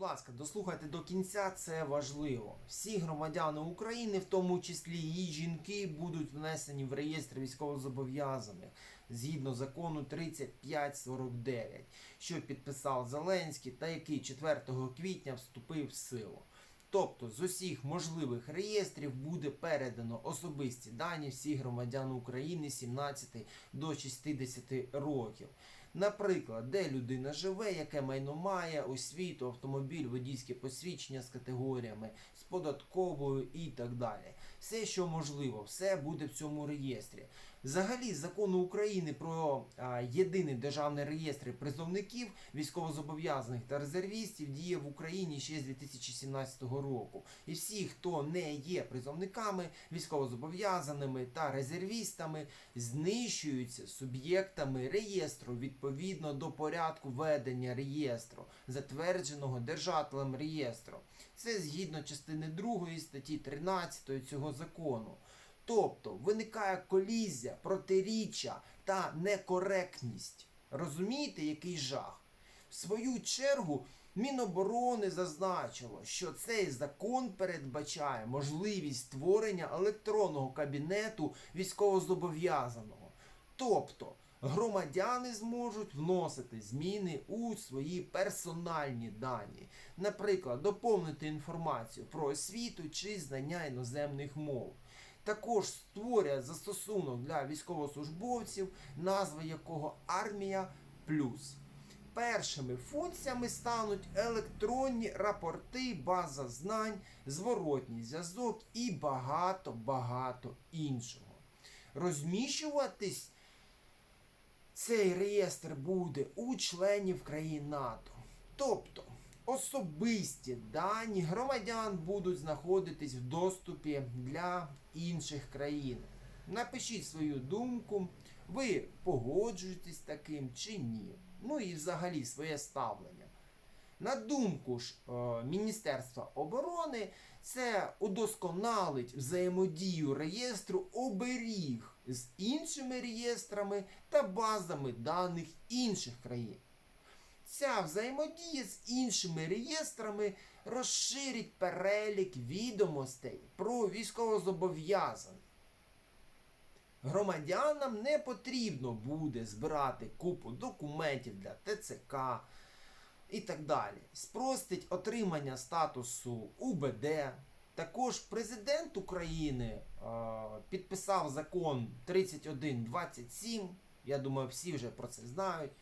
Будь ласка, дослухайте до кінця, це важливо. Всі громадяни України, в тому числі і жінки, будуть внесені в реєстр військовозобов'язаних згідно закону 3549, що підписав Зеленський та який 4 квітня вступив в силу. Тобто з усіх можливих реєстрів буде передано особисті дані всіх громадян України 17 до 60 років. Наприклад, де людина живе, яке майно має, освіту, автомобіль, водійське посвідчення з категоріями, з податковою і так далі. Все, що можливо, все буде в цьому реєстрі. Взагалі, закону України про а, єдиний державний реєстр призовників, військовозобов'язаних та резервістів діє в Україні ще з 2017 року. І всі, хто не є призовниками, військовозобов'язаними та резервістами, знищуються суб'єктами реєстру відповідно до порядку ведення реєстру, затвердженого держателем реєстру. Це згідно частини 2 статті 13 цього закону. Тобто виникає колізія, протиріччя та некоректність. Розумієте, який жах? В свою чергу Міноборони зазначило, що цей закон передбачає можливість створення електронного кабінету військовозобов'язаного. Тобто громадяни зможуть вносити зміни у свої персональні дані, наприклад, доповнити інформацію про освіту чи знання іноземних мов. Також створює застосунок для військовослужбовців, назва якого Армія Плюс. Першими функціями стануть електронні рапорти, база знань, зворотній зв'язок і багато-багато іншого. Розміщуватись цей реєстр буде у членів країн НАТО. Тобто особисті дані громадян будуть знаходитись в доступі для інших країн. Напишіть свою думку, ви погоджуєтесь таким чи ні. Ну і взагалі своє ставлення. На думку ж е, Міністерства оборони, це удосконалить взаємодію реєстру оберіг з іншими реєстрами та базами даних інших країн. Ця взаємодія з іншими реєстрами розширить перелік відомостей про військовозобов'язаних. Громадянам не потрібно буде збирати купу документів для ТЦК і так далі. Спростить отримання статусу УБД. Також президент України е, підписав закон 3127. Я думаю, всі вже про це знають.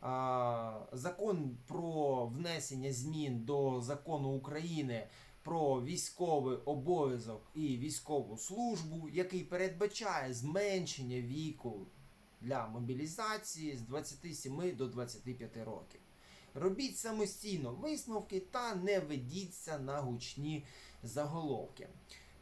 А, Закон про внесення змін до закону України про військовий обов'язок і військову службу, який передбачає зменшення віку для мобілізації з 27 до 25 років. Робіть самостійно висновки та не ведіться на гучні заголовки.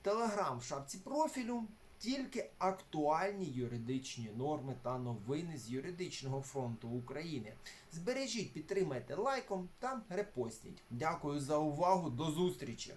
Телеграм в шапці профілю. Тільки актуальні юридичні норми та новини з юридичного фронту України. Збережіть, підтримайте лайком та репостніть. Дякую за увагу. До зустрічі!